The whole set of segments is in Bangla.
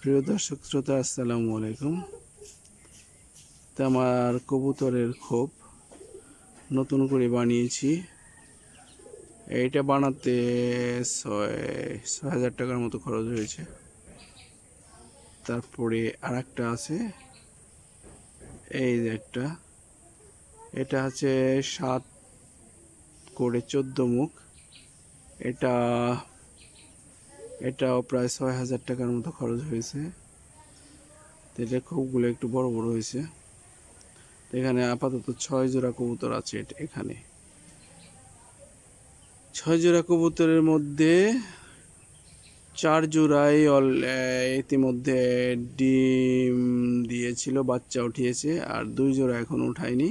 প্রিয় দর্শক, শ্রোতা, আসসালামু আলাইকুম। তা আমার কবুতরের খোপ নতুন করে বানিয়েছি। এইটা বানাতে ছয় ছয় হাজার টাকার মতো খরচ হয়েছে। তারপরে আর একটা আছে। এই যে একটা। এটা হচ্ছে সাত করে চোদ্দ মুখ। এটা এটাও প্রায় ছয় হাজার টাকার মতো খরচ হয়েছে। এটা খুবগুলো একটু বড় বড় হয়েছে। এখানে আপাতত ছয় জোড়া কবুতর আছে এখানে। ছয় জোড়া কবুতরের মধ্যে চার জোড়াই অল ইতিমধ্যে ডিম দিয়েছিল, বাচ্চা উঠিয়েছে, আর দুই জোড়া এখন উঠায়নি।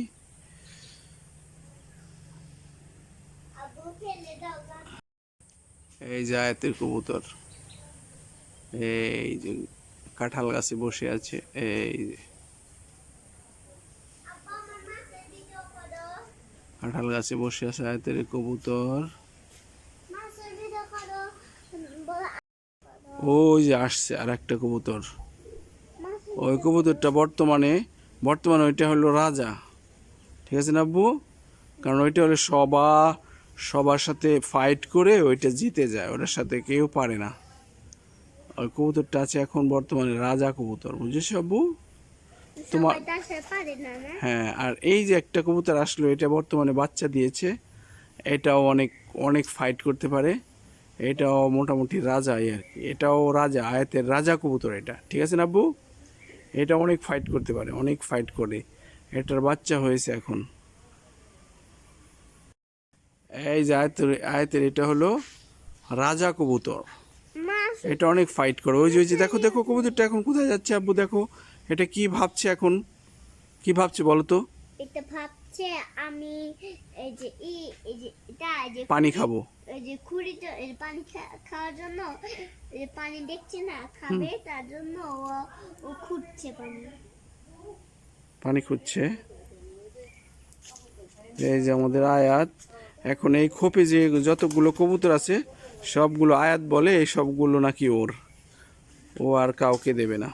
এই যে আয়াতের কবুতর। এই যে কাঁঠাল গাছে বসে আছে, এই যে। কাঁঠাল গাছে বসে আছে আয়াতের কবুতর। ওই যে আসছে আর একটা কবুতর। ওই কবুতরটা বর্তমানে বর্তমানে ওইটা হলো রাজা। ঠিক আছে না আব্বু? কারণ ওইটা হলো সবা সবার সাথে ফাইট করে ওইটা জিতে যায় ওটার সাথে কেউ পারে না। ওই কবুতরটা আছে এখন বর্তমানে রাজা কবুতর বুঝেছ আব্বু? তোমার না হ্যাঁ? আর এই যে একটা কবুতর আসলো এটা বর্তমানে বাচ্চা দিয়েছে এটাও অনেক অনেক ফাইট করতে পারে। এটাও মোটামুটি রাজাই আর কি এটাও রাজা আয়াতের রাজা কবুতর এটা ঠিক আছে না আব্বু? এটা অনেক ফাইট করতে পারে অনেক ফাইট করে। এটার বাচ্চা হয়েছে এখন। এই যে আয়তের আয়তের এটা হলো রাজা কবুতর। এটা অনেক ফাইট করে। ওই যে ওই যে দেখো দেখো কবুতরটা এখন কোথায় যাচ্ছে আব্বু দেখো। এটা কি ভাবছে এখন? কি ভাবছে বলো তো? এটা ভাবছে আমি এই যে এই যে এটা যে পানি খাব। এই যে খুঁড়ি তো পানি খাওয়ার জন্য এই পানি দেখছে না খাবে তার জন্য ও ও খুঁজছে পানি। পানি খুঁজছে এই যে আমাদের আয়াত। এখন এই খোপে যে যতগুলো কবুতর আছে সবগুলো আয়াত বলে এই সবগুলো নাকি ওর। ও আর কাউকে দেবে না।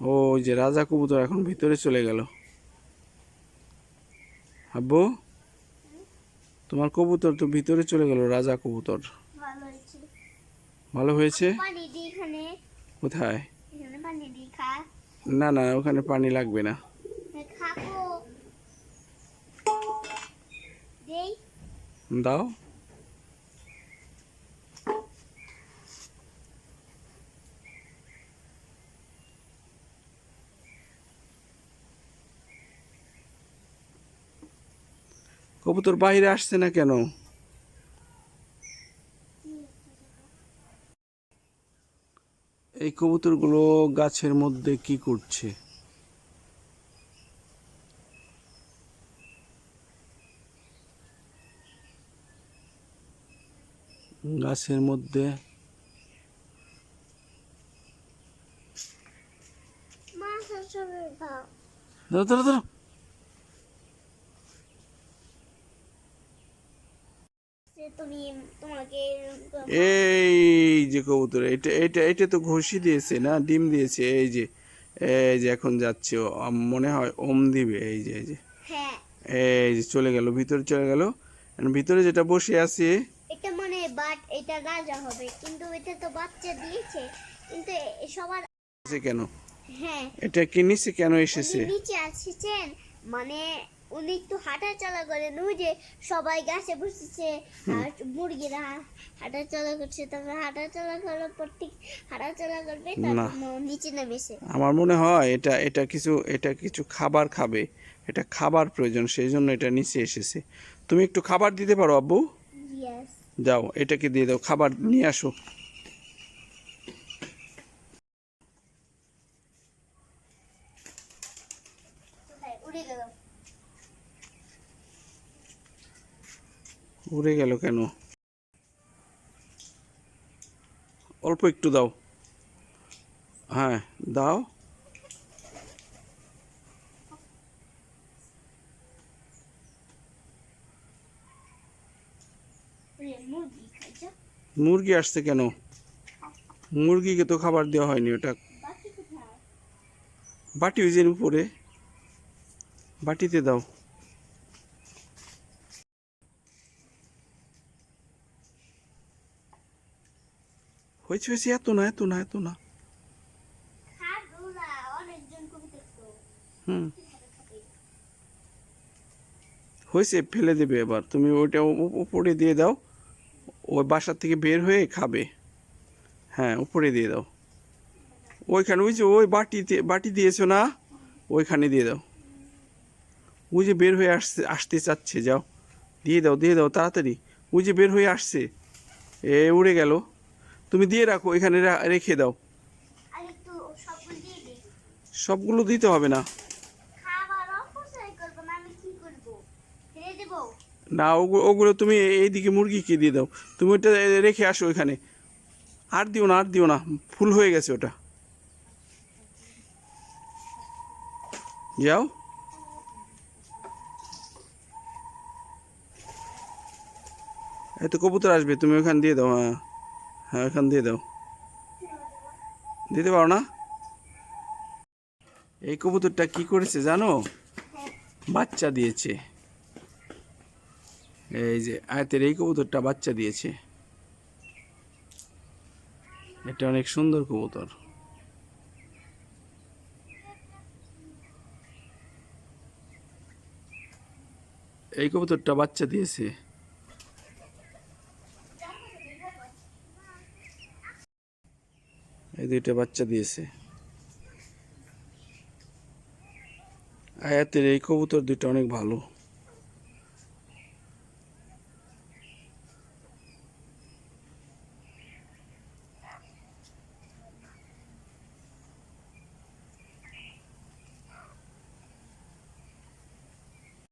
ও যে রাজা কবুতর এখন ভিতরে চলে গেল। আব্বু তোমার কবুতর তো ভিতরে চলে গেল রাজা কবুতর। ভালো হয়েছে। কোথায়? না না ওখানে পানি লাগবে না খাব দেই দাও। কবুতর বাইরে আসছে না কেন? এই কবুতরগুলো গাছের মধ্যে কি করছে? গাছের মধ্যে। ধরো ধরো ধরো। এই যে কবুতর এটা এটা এটা তো ঘষি দিয়েছে না? ডিম দিয়েছে এই যে এই যে এখন যাচ্ছে মনে হয় ওম দিবে এই যে এই যে। হ্যাঁ। এই যে চলে গেল ভিতরে চলে গেল। ভিতরে যেটা বসে আছে বাট এটা রাজা হবে। কিন্তু এটা তো বাচ্চা দিয়েছে। কিন্তু সবার কেন? হ্যাঁ। এটা কি নিচে কেন এসেছে? নিচে আসছেন। মানে উনি একটু হাঁটা চলা করেন। ওই যে সবাই গাছে বসেছে। আর মুরগিরা হাঁটা চলা করছে। তারপর হাঁটা চলা করার পর ঠিক হাঁটা চলা করবে তারপর নিচে নেমেছে। আমার মনে হয় এটা এটা কিছু এটা কিছু খাবার খাবে। এটা খাবার প্রয়োজন সেই জন্য এটা নিচে এসেছে। তুমি একটু খাবার দিতে পারো আব্বু? যাও এটাকে দিয়ে দাও খাবার নিয়ে আসো। উড়ে গেল কেন? অল্প একটু দাও। হ্যাঁ দাও। মুরগি আসছে কেন? মুরগিকে তো খাবার দেওয়া হয়নি ওটা। বাটি ওই যে উপরে। বাটিতে দাও। হয়েছে হয়েছে এত না এত না এত না। হুম। হয়েছে ফেলে দেবে এবার। তুমি ওইটা উপরে দিয়ে দাও। ওই বাসার থেকে বের হয়ে খাবে। হ্যাঁ উপরে দিয়ে দাও। ওইখানে ওই যে ওই বাটিতে বাটি দিয়েছ না? ওইখানে দিয়ে দাও। ওই যে বের হয়ে আসছে আসতে চাচ্ছে যাও। দিয়ে দাও দিয়ে দাও তাড়াতাড়ি। ওই যে বের হয়ে আসছে। এ উড়ে গেল। তুমি দিয়ে রাখো এখানে রেখে দাও। সবগুলো দিতে হবে না খাবার অপচয় করব না আমি কি করব ফেলে দেবো না ওগুলো তুমি এইদিকে মুরগিকে দিয়ে দাও। তুমি ওটা রেখে আসো ওইখানে। আর দিও না, আর দিও না, ফুল হয়ে গেছে ওটা। যাও। এত কবুতর আসবে, তুমি ওখান দিয়ে দাও হ্যাঁ। হ্যাঁ ওখান দিয়ে দাও। দিতে পারো না? এই কবুতরটা কি করেছে জানো? বাচ্চা দিয়েছে। এই যে আয়তের এই কবুতরটা বাচ্চা দিয়েছে। এটা অনেক সুন্দর কবুতর। এই কবুতরটা বাচ্চা দিয়েছে। এই দুইটা বাচ্চা দিয়েছে। আয়াতের এই কবুতর দুইটা অনেক ভালো।